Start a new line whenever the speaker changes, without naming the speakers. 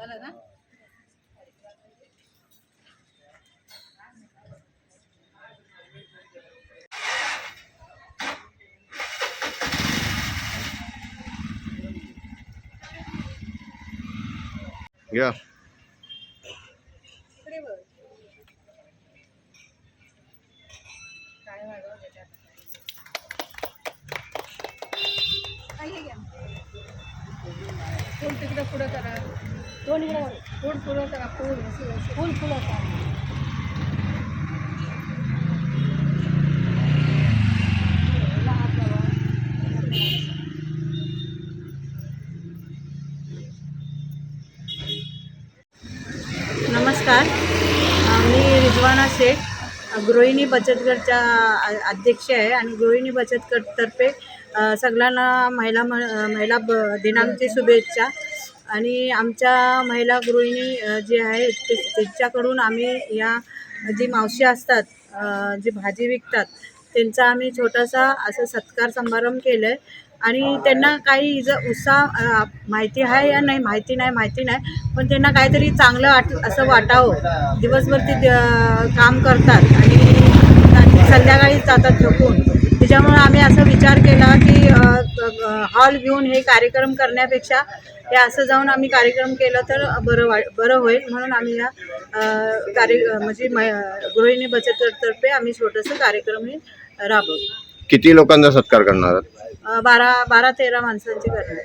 झालं ना?
घ्या.
तिकडं पुढं करा? दोन इकडं फुल
नमस्कार. मी रिजवाना शेख. गृहिणी बचत गटच्या अध्यक्ष आहे आणि गृहिणी बचत गटतर्फे सगळ्यांना महिला म महिला ब दिनांकची शुभेच्छा. आणि आमच्या महिला गृहिणी जे आहेत ते त्यांच्याकडून आम्ही या जी मावशी असतात जी भाजी विकतात त्यांचा आम्ही छोटासा असं सत्कार समारंभ केलं आहे आणि त्यांना काही ज उत्साह माहिती आहे या नाही माहिती नाही माहिती नाही पण त्यांना काहीतरी चांगलं वाट असं वाटावं. दिवसभर ते काम करतात आणि संध्याकाळी जातात थकून त्याच्यामुळे आम्ही असा विचार केला की हॉल घेऊन हे कार्यक्रम करण्यापेक्षा हे असं जाऊन आम्ही कार्यक्रम केला तर बरं वा बरं होईल. म्हणून आम्ही या कार्य म्हणजे म गृहिणी बचत गटतर्फे आम्ही छोटंसं कार्यक्रम हे राबवतो
किती लोकांचा सत्कार करणार आहात?
अ, बारा बारा तेरा माणसांची करणार.